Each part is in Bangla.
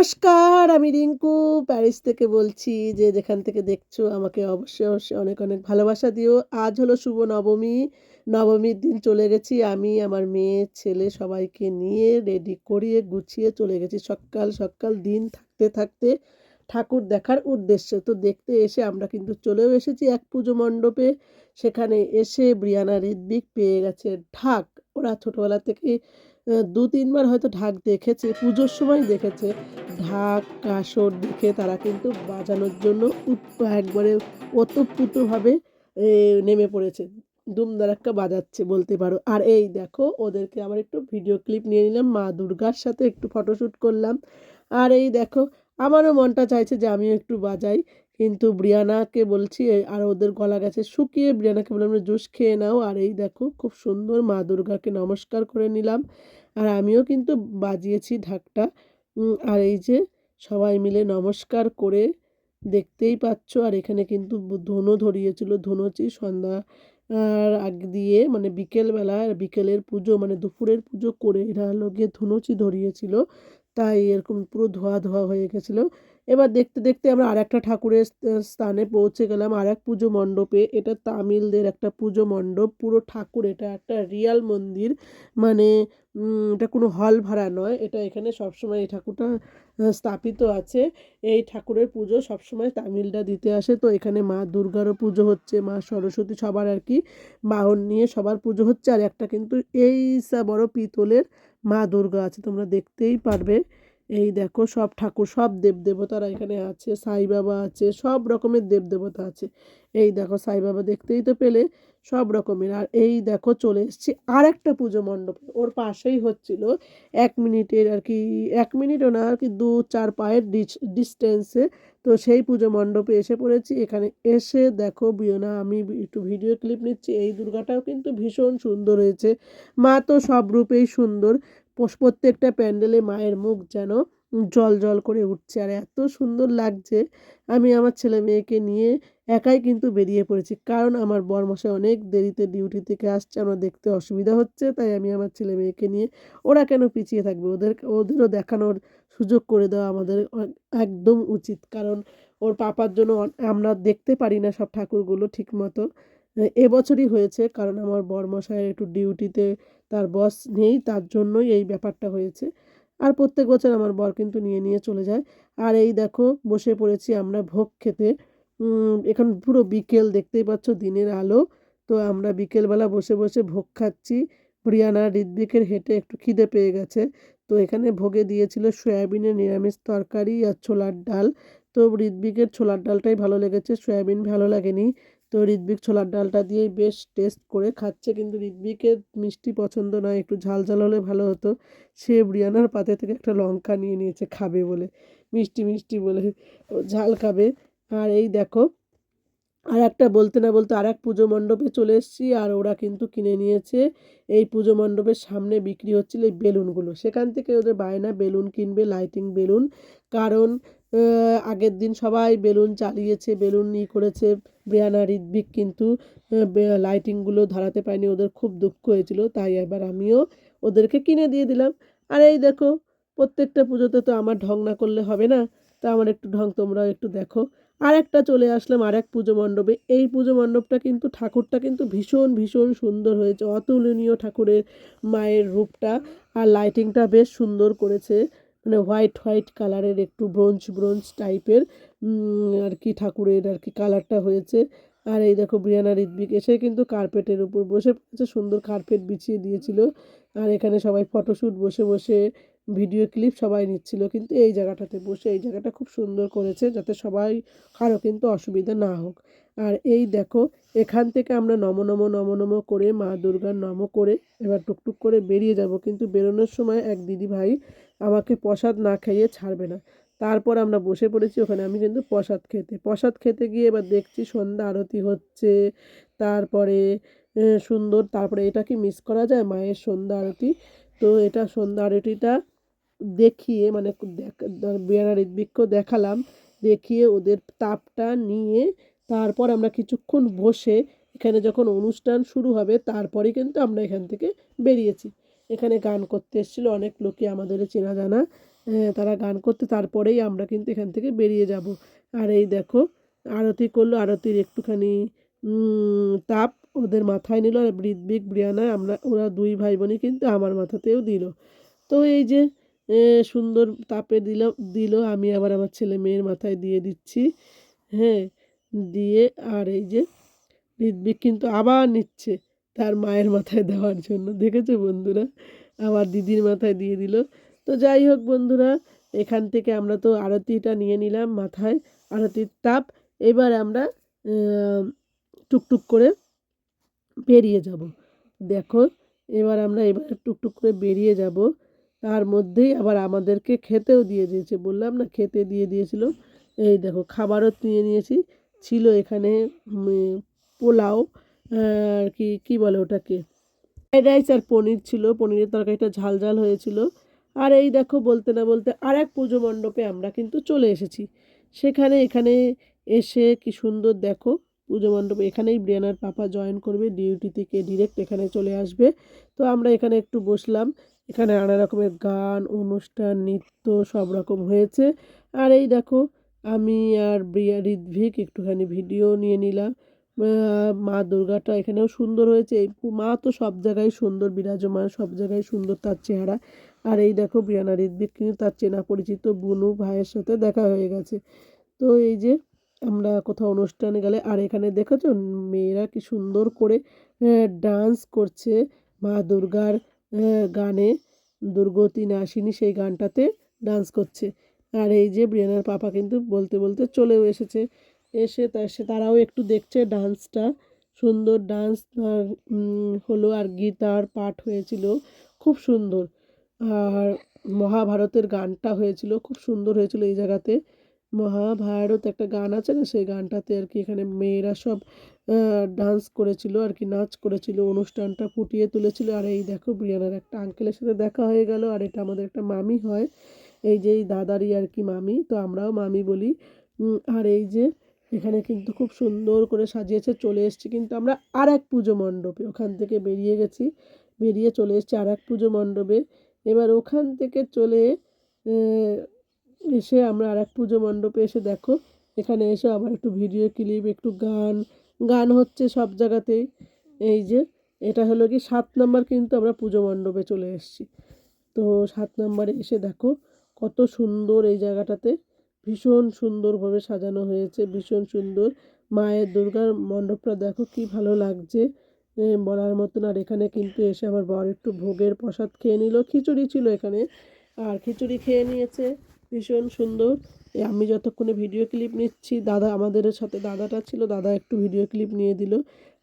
নমস্কার, আমি রিঙ্কু প্যারিস থেকে বলছি যে যেখান থেকে দেখছ আমাকে অবশ্যই অবশ্যই অনেক অনেক ভালোবাসা দিও। আজ হলো শুভ নবমী। নবমীর দিন চলে গেছি। আমি, আমার মেয়ে, ছেলে সবাইকে নিয়ে রেডি করিয়ে গুছিয়ে চলে গেছি। সকাল সকাল দিন থাকতে থাকতে ঠাকুর দেখার উদ্দেশ্যে। তো দেখতে এসে আমরা কিন্তু চলেও এসেছি এক পুজো মণ্ডপে। সেখানে এসে ব্রিয়ানা ঋদ্বিক পেয়ে গেছে। ঢাক, ওরা ছোটোবেলা থেকে দু তিনবার হয়তো ঢাক দেখেছে, পুজোর সময় দেখেছে। ঢাক, কাসর দেখে তারা কিন্তু বাজানোর জন্য একবারে ওতপ্রোতভাবে নেমে পড়েছে। দুমদারাক্কা বাজাচ্ছে বলতে পারো। আর এই দেখো, ওদেরকে আবার একটু ভিডিও ক্লিপ নিয়ে নিলাম। মা দুর্গার সাথে একটু ফটোশ্যুট করলাম। আর এই দেখো, আমারও মনটা চাইছে যে আমিও একটু বাজাই। কিন্তু ব্রিয়ানাকে বলছি আর ওদের গলা গেছে শুকিয়ে, ব্রিয়ানাকে বললাম জুস খেয়ে নাও। আর এই দেখো, খুব সুন্দর মা দুর্গাকে নমস্কার করে নিলাম। আর আমিও কিন্তু বাজিয়েছি ঢাকটা। আর এই যে সবাই মিলে নমস্কার করে দেখতেই পাচ্ছ, আর এখানে কিন্তু ধনু ধরিয়েছিল ধুনোচি সন্ধ্যা, আর আগ দিয়ে মানে বিকেলবেলা বিকেলের পুজো মানে দুপুরের পুজো করে এরা হলো গিয়ে ধুনোচি ধরিয়েছিল। তাই এরকম পুরো ধোয়া ধোয়া হয়ে গেছিল। এবার দেখতে দেখতে আমরা আর একটা ঠাকুরের স্থানে পৌঁছে গেলাম আর এক পুজো মণ্ডপে। এটা তামিলদের একটা পুজো মণ্ডপ, পুরো ঠাকুর, এটা একটা রিয়াল মন্দির। মানে এটা কোনো হল ভাড়া নয়, এটা এখানে সবসময় এই ঠাকুরটা স্থাপিত আছে। এই ঠাকুরের পুজো সবসময় তামিলরা দিতে আসে। তো এখানে মা দুর্গারও পুজো হচ্ছে, মা সরস্বতী সবার আর কি, বাহন নিয়ে সবার পুজো হচ্ছে। আর একটা কিন্তু এই বড় পিতলের মা দুর্গা আছে, তোমরা দেখতেই পারবে। এই দেখো সব ঠাকুর, সব দেবদেবতারা এখানে আছে, সাই বাবা আছে, সব রকমের দেবদেবতা আছে। এই দেখো সাই বাবা দেখতেই তো পেলে, সব রকমের। আর এই দেখো চলে এসছি আর একটা পুজো মণ্ডপে। ওর পাশেই হচ্ছিল এক মিনিটের আর কি, এক মিনিটও না, আর কি দু, চার পায়ের ডিস্টেন্সে। তো সেই পুজো মণ্ডপে এসে পড়েছি। এখানে এসে দেখো বিয়না, আমি একটু ভিডিও ক্লিপ নিচ্ছি। এই দুর্গাটাও কিন্তু ভীষণ সুন্দর হয়েছে। মা তো সব রূপেই সুন্দর। প্রত্যেকটা প্যান্ডেলে মায়ের মুখ যেন জল জল করে উঠছে। আর এত সুন্দর লাগছে, আমি আমার ছেলে মেয়েকে নিয়ে একাই কিন্তু বেরিয়ে পড়েছি। কারণ আমার বরমশাই অনেক দেরিতে ডিউটি থেকে আসছে, আমার দেখতে অসুবিধা হচ্ছে, তাই আমি আমার ছেলে মেয়েকে নিয়ে ওরা কেন পিছিয়ে থাকবে? ওদের, ওদেরও দেখানোর সুযোগ করে দেওয়া আমাদের একদম উচিত। কারণ ওর পাপার জন্য আমরা দেখতে পারি না সব ঠাকুরগুলো ঠিক মতো এবছরই হয়েছে, কারণ আমার বরমশাই একটু ডিউটিতে তার বস নেই, তার জন্যই এই ব্যাপারটা হয়েছে। আর প্রত্যেক বছর আমার বর কিন্তু নিয়ে নিয়ে চলে যায়। আর এই দেখো, বসে পড়েছি আমরা ভোগ খেতে। এখন পুরো বিকেল, দেখতেই পাচ্ছ দিনের আলো। তো আমরা বিকেলবেলা বসে বসে ভোগ খাচ্ছি। প্রিয়ানা ঋদ্বিকের হেঁটে একটু খিদে পেয়ে গেছে। তো এখানে ভোগে দিয়েছিল সয়াবিনের নিরামিষ তরকারি আর ছোলার ডাল। তো ঋদ্বিকের ছোলার ডালটাই ভালো লেগেছে, সয়াবিন ভালো লাগেনি। তো ঋদ্বিক ছোলার ডালটা দিয়েই বেশ টেস্ট করে খাচ্ছে। কিন্তু ঋদ্বিকের মিষ্টি পছন্দ নয়, একটু ঝাল ঝাল হলে ভালো হতো। সে ব্রিয়ানার পাতে থেকে একটা লঙ্কা নিয়ে নিয়েছে, খাবে বলে। মিষ্টি মিষ্টি বলে ঝাল খাবে। আর এই দেখো, আর একটা বলতে না বলতে আর এক পুজো মণ্ডপে চলে এসেছি। আর ওরা কিন্তু কিনে নিয়েছে। এই পুজো মণ্ডপের সামনে বিক্রি হচ্ছিল এই বেলুনগুলো। সেখান থেকে ওদের বায়না, বেলুন কিনবে লাইটিং বেলুন। কারণ আগের দিন সবাই বেলুন চালিয়েছে, বেলুন ই করেছে। ব্রিয়ানা ঋদ্বিক কিন্তু লাইটিংগুলো ধরাতে পারেনি, ওদের খুব দুঃখ হয়েছিল, তাই এবার আমিও ওদেরকে কিনে দিয়ে দিলাম। আর এই দেখো, প্রত্যেকটা পুজোতে তো আমার ঢং না করলে হবে না, তা আমার একটু ঢং, তোমরাও একটু দেখো। আর একটা চলে আসলাম আর এক পুজো মণ্ডপে। এই পুজো মণ্ডপটা কিন্তু, ঠাকুরটা কিন্তু ভীষণ ভীষণ সুন্দর হয়েছে। অতুলনীয় ঠাকুরের মায়ের রূপটা আর লাইটিংটা বেশ সুন্দর করেছে। মানে হোয়াইট হোয়াইট কালারের একটু ব্রোঞ্জ ব্রোঞ্জ টাইপের আর কি ঠাকুরের আর কি কালারটা হয়েছে। আর এই দেখো ব্রিয়ানা ঋদ্বিক এসে কিন্তু কার্পেটের উপর বসে পড়েছে সুন্দর কার্পেট বিছিয়ে দিয়েছিল। আর এখানে সবাই ফটোশ্যুট বসে বসে ভিডিও ক্লিপ সবাই নিচ্ছিল। কিন্তু এই জায়গাটাতে বসে, এই জায়গাটা খুব সুন্দর করেছে যাতে সবাই, কারও কিন্তু অসুবিধা না হোক। আর এই দেখো, এখান থেকে আমরা নম নম নম নম করে মা দুর্গার নম করে এবার টুকটুক করে বেরিয়ে যাব। কিন্তু বেরোনোর সময় এক দিদি ভাই আমাকে প্রসাদ না খাইয়ে ছাড়বে না। তারপর আমরা বসে পড়েছি ওখানে, আমি কিন্তু প্রসাদ খেতে। প্রসাদ খেতে গিয়ে এবার দেখছি সন্ধ্যা আরতি হচ্ছে। তারপরে সুন্দর, তারপরে এটা কি মিস করা যায়? মায়ের সন্ধ্যা আরতি। তো এটা সন্ধ্যা আরতিটা দেখিয়ে মানে দেখ- বিয়ানা ঋদ্বিককেও দেখালাম। দেখিয়ে ওদের তাপটা নিয়ে তারপর আমরা কিছুক্ষণ বসে এখানে যখন অনুষ্ঠান শুরু হবে, তারপরেই কিন্তু আমরা এখান থেকে বেরিয়েছি। এখানে গান করতে এসেছিল অনেক লোকই আমাদের চেনা জানা তারা গান করতে, তারপরেই আমরা কিন্তু এখান থেকে বেরিয়ে যাব। আর এই দেখো, আরতি করল, আরতির একটুখানি তাপ ওদের মাথায় নিল, আর ঋত্বিক, ব্রিয়ানা, আমরা, ওরা দুই ভাই বোনই কিন্তু আমার মাথাতেও দিল। তো এই যে সুন্দর তাপে দিল দিল, আমি আবার আমার ছেলে মেয়ের মাথায় দিয়ে দিচ্ছি হ্যাঁ। দিয়ে আর এই যে ঋত্বিক কিন্তু আবার নিচ্ছে তার মায়ের মাথায় দেওয়ার জন্য। দেখেছ বন্ধুরা? আবার দিদির মাথায় দিয়ে দিল। তো যাই হোক বন্ধুরা, এখান থেকে আমরা তো আরতিটা নিয়ে নিলাম মাথায়, আরতির তাপ। এবার আমরা টুকটুক করে বেরিয়ে যাব। দেখো, এবার আমরা এবার টুকটুক করে বেরিয়ে যাব। তার মধ্যেই আবার আমাদেরকে খেতেও দিয়ে দিয়েছে, বললাম না খেতে দিয়ে দিয়েছিল। এই দেখো, খাবারও নিয়ে নিয়েছি। ছিল এখানে পোলাও, আর কি, কী বলে ওটাকে? ফ্রাইড রাইস আর পনির ছিল। পনিরের তরকারিটা ঝাল ঝাল হয়েছিল। আর এই দেখো, বলতে না বলতে আর এক পুজো মণ্ডপে আমরা কিন্তু চলে এসেছি। সেখানে, এখানে এসে কি সুন্দর দেখো, পুজো মণ্ডপে এখানেই ব্রিয়ানার পাপা জয়েন করবে। ডিউটি থেকে ডিরেক্ট এখানে চলে আসবে। তো আমরা এখানে একটু বসলাম। এখানে নানা রকমের গান, অনুষ্ঠান, নৃত্য সব রকম হয়েছে। আর এই দেখো আমি আর ব্রিয়া ঋদ্ভিক একটুখানি ভিডিও নিয়ে নিলাম। মা দুর্গাটা এখানেও সুন্দর হয়েছে। এই মা তো সব জায়গায় সুন্দর, বিরাজমান, সব জায়গায় সুন্দর তার চেহারা। আর এই দেখো ব্রিয়ানা ঋদ্ভিক কিন্তু তার চেনা পরিচিত বুনু ভাইয়ের সাথে দেখা হয়ে গেছে। তো এই যে আমরা কোথাও অনুষ্ঠানে গেলে, আর এখানে দেখেছ মেয়েরা কি সুন্দর করে ডান্স করছে মা দুর্গার গানে। দুর্গতি নাসিনী সেই গানটাতে ডান্স করছে। আর এই যে ব্রিয়ানার পাপা কিন্তু বলতে বলতে চলেও এসেছে। এসে তা সে তারাও একটু দেখছে ডান্সটা। সুন্দর ডান্স হলো আর গীতার পাঠ হয়েছিল। খুব সুন্দর। আর মহাভারতের গানটা হয়েছিল, খুব সুন্দর হয়েছিল এই জায়গাতে। মহাভারত একটা গান আছে না, সেই গানটাতে আর কি এখানে মেয়েরা সব ডান্স করেছিল আর কি, নাচ করেছিল, অনুষ্ঠানটা ফুটিয়ে তুলেছিল। আর এই দেখো বিরিয়ানার একটা আঙ্কেলের সাথে দেখা হয়ে গেল। আর এটা আমাদের একটা মামি হয়। এই যে এই দাদারই আর কি মামি, তো আমরাও মামি বলি আর এই যে এখানে কিন্তু খুব সুন্দর করে সাজিয়েছে, চলে এসছি কিন্তু আমরা আর এক পুজো মণ্ডপে, ওখান থেকে বেরিয়ে গেছি, বেরিয়ে চলে এসছি আর এক পুজো মণ্ডপে, এবার ওখান থেকে চলে এসে আমরা আর এক পুজো মণ্ডপে এসে দেখো, এখানে এসে আবার একটু ভিডিও ক্লিপ, একটু গান গান হচ্ছে সব জায়গাতেই, এই যে এটা হলো কি সাত নাম্বার কিন্তু আমরা পুজো মণ্ডপে চলে এসেছি, তো সাত নাম্বারে এসে দেখো কত সুন্দর এই জায়গাটাতে। ভীষণ সুন্দরভাবে সাজানো হয়েছে, ভীষণ সুন্দর। মায়ের দুর্গার মণ্ডপটা দেখো কি ভালো লাগছে। বলার মতন আর এখানে কিন্তু এসে আমার বর একটু ভোগের প্রসাদ খেয়ে নিল। খিচুড়ি ছিল এখানে। আর খিচুড়ি খেয়ে নিয়েছে, ভীষণ সুন্দর। আমি যতক্ষণে ভিডিও ক্লিপ নিচ্ছি, দাদা, আমাদের সাথে দাদাটা ছিল, দাদা একটু ভিডিও ক্লিপ নিয়ে দিল।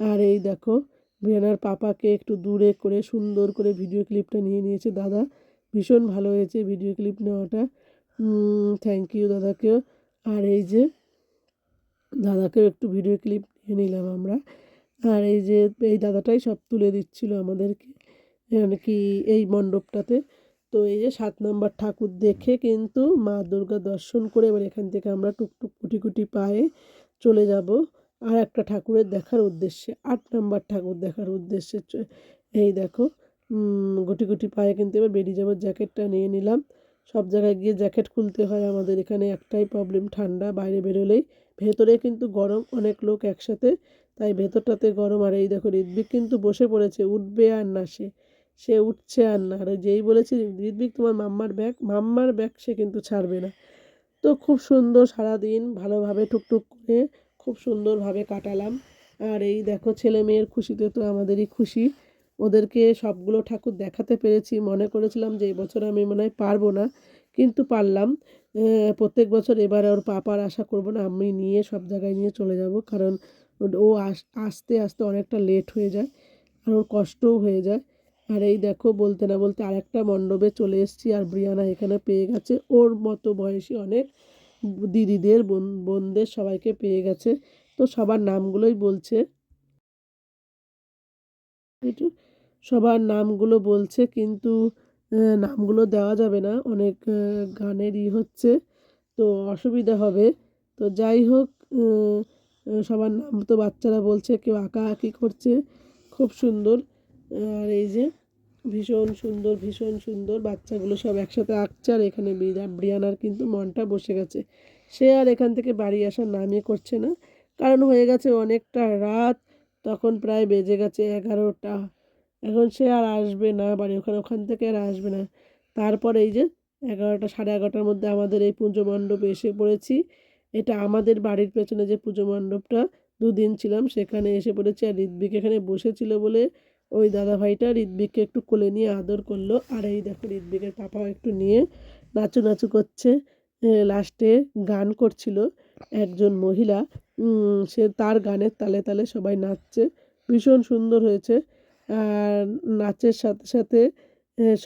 আর এই দেখো ব্রিয়ানার পাপাকে একটু দূরে করে সুন্দর করে ভিডিও ক্লিপটা নিয়ে নিয়েছে দাদা। ভীষণ ভালো হয়েছে ভিডিও ক্লিপ নেওয়াটা। থ্যাংক ইউ দাদাকেও। আর এই যে, দাদাকেও একটু ভিডিও ক্লিপ নিয়ে নিলাম আমরা। আর এই যে, এই দাদাটাই সব তুলে দিচ্ছিল আমাদেরকে মানে কি এই মণ্ডপটাতে। তো এই যে সাত নম্বর ঠাকুর দেখে কিন্তু মা দুর্গা দর্শন করে এবার এখান থেকে আমরা টুকটুক কুটি কুটি পায়ে চলে যাব। আর একটা ঠাকুরের দেখার উদ্দেশ্যে, আট নম্বর ঠাকুর দেখার উদ্দেশ্যে এই দেখো গুটি গুটি পায়ে কিন্তু এবার বেরিয়ে যাব, জ্যাকেটটা নিয়ে নিলাম। সব জায়গায় গিয়ে জ্যাকেট খুলতে হয় আমাদের এখানে, একটাই প্রবলেম ঠান্ডা, বাইরে বেরোলেই। ভেতরে কিন্তু গরম, অনেক লোক একসাথে, তাই ভেতরটাতে গরম। আর এই দেখো ঋদ্বিক কিন্তু বসে পড়েছে, উঠবে আর না সে। সে উঠছে আর না, আর যেই বলেছি ঋদ্বিক তোমার মাম্মার ব্যাগ মাম্মার ব্যাগ সে কিন্তু ছাড়বে না। তো খুব সুন্দর সারাদিন ভালোভাবে টুকটুক করে, খুব সুন্দরভাবে কাটালাম। আর এই দেখো, ছেলে মেয়ের খুশিতে তো আমাদেরই খুশি। ওদেরকে সবগুলো ঠাকুর দেখাতে পেরেছি। মনে করেছিলাম যে এবছর আমি মনে হয় পারব না, কিন্তু পারলাম। প্রত্যেক বছর এবারে ওর পাপার আশা করব না, আমি নিয়ে সব জায়গায় নিয়ে চলে যাব, কারণ ও আসতে আসতে অনেকটা লেট হয়ে যায় আর ওর কষ্টও হয়ে যায়। আর এই দেখো, বলতে না বলতে আরেকটা মণ্ডপে চলে এসেছি আর ব্রিয়ানা এখানে পেয়ে গেছে। ওর মতো বয়সী অনেক দিদিদের, বোন, বোনদের সবাইকে পেয়ে গেছে। তো সবার নামগুলোই বলছে। একটু সবার নামগুলো বলছে, কিন্তু নামগুলো দেওয়া যাবে না। অনেক গানের ই হচ্ছে, তো অসুবিধা হবে। তো যাই হোক সবার নাম তো বাচ্চারা বলছে, কেউ আঁকা আঁকি করছে। খুব সুন্দর। আর এই যে, ভীষণ সুন্দর ভীষণ সুন্দর বাচ্চাগুলো সব একসাথে আঁকছে। আর এখানে বিরা- ব্রিয়ানার কিন্তু মনটা বসে গেছে। সে আর এখান থেকে বাড়ি আসার নামই করছে না। কারণ হয়ে গেছে অনেকটা রাত, তখন প্রায় বেজে গেছে এগারোটা। এখন সে আর আসবে না, বাড়ি ওখানে, ওখান থেকে আর আসবে না। তারপর এই যে এগারোটা, সাড়ে এগারোটার মধ্যে আমাদের এই পুজো মণ্ডপে এসে পড়েছি। এটা আমাদের বাড়ির পেছনে যে পুজো মণ্ডপটা, দুদিন ছিলাম, সেখানে এসে পড়েছি। আর ঋদ্বিক এখানে বসেছিল বলে ওই দাদা ভাইটা ঋদ্বিককে একটু কোলে নিয়ে আদর করল। আর এই দেখো ঋদ্বিকের পাপাও একটু নিয়ে নাচু নাচু করছে। লাস্টে গান করছিল একজন মহিলা। সে তার গানের তালে তালে সবাই নাচছে। ভীষণ সুন্দর হয়েছে। নাচের সাথে সাথে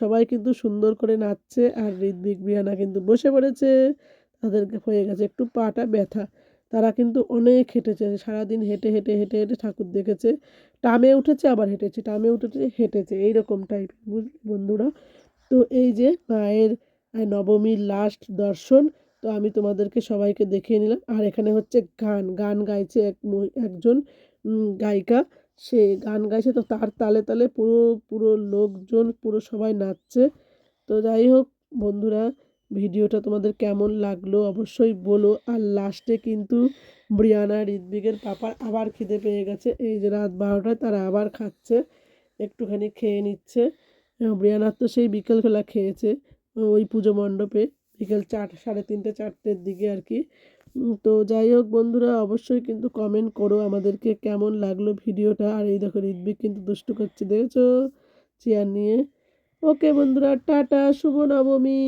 সবাই কিন্তু সুন্দর করে নাচছে আর ঋদ্বিক বিয়ানা কিন্তু বসে পড়েছে। তাদেরকে হয়ে গেছে একটু পাটা ব্যথা। তারা কিন্তু অনেক হেঁটেছে, সারাদিন হেঁটে হেঁটে হেঁটে হেঁটে ঠাকুর দেখেছে। টামে উঠেছে, আবার হেঁটেছে টামে উঠেছে, হেঁটেছে, এইরকম টাইপের বন্ধুরা। তো এই যে মায়ের নবমীর লাস্ট দর্শন, তো আমি তোমাদেরকে সবাইকে দেখিয়ে নিলাম। আর এখানে হচ্ছে গান গান গাইছে এক একজন গায়িকা। সে গান গাইছে, তো তার তালে তালে পুরো পুরো লোকজন, পুরো সবাই নাচছে। তো যাই হোক বন্ধুরা, ভিডিওটা তোমাদের কেমন লাগল অবশ্যই বলো। আর লাস্টে কিন্তু ব্রিয়ানা ঋদ্বিকের পাপার আবার খিদে পেয়ে গেছে। এই যে রাত বারোটায় তারা আবার খাচ্ছে, একটুখানি খেয়ে নিচ্ছে। ব্রিয়ানার তো সেই বিকেলবেলা খেয়েছে, ওই পুজো মণ্ডপে, বিকেল চার, সাড়ে তিনটে, চারটের দিকে আর কি। তো যাই হোক বন্ধুরা, অবশ্যই কিন্তু কমেন্ট করো আমাদেরকে কেমন লাগল ভিডিওটা। আর এই দেখো ঋদ্বিক কিন্তু দুষ্টু করছে, দেখেছ? চেয়ার নিয়ে। ওকে বন্ধুরা, টাটা, শুভ নবমী।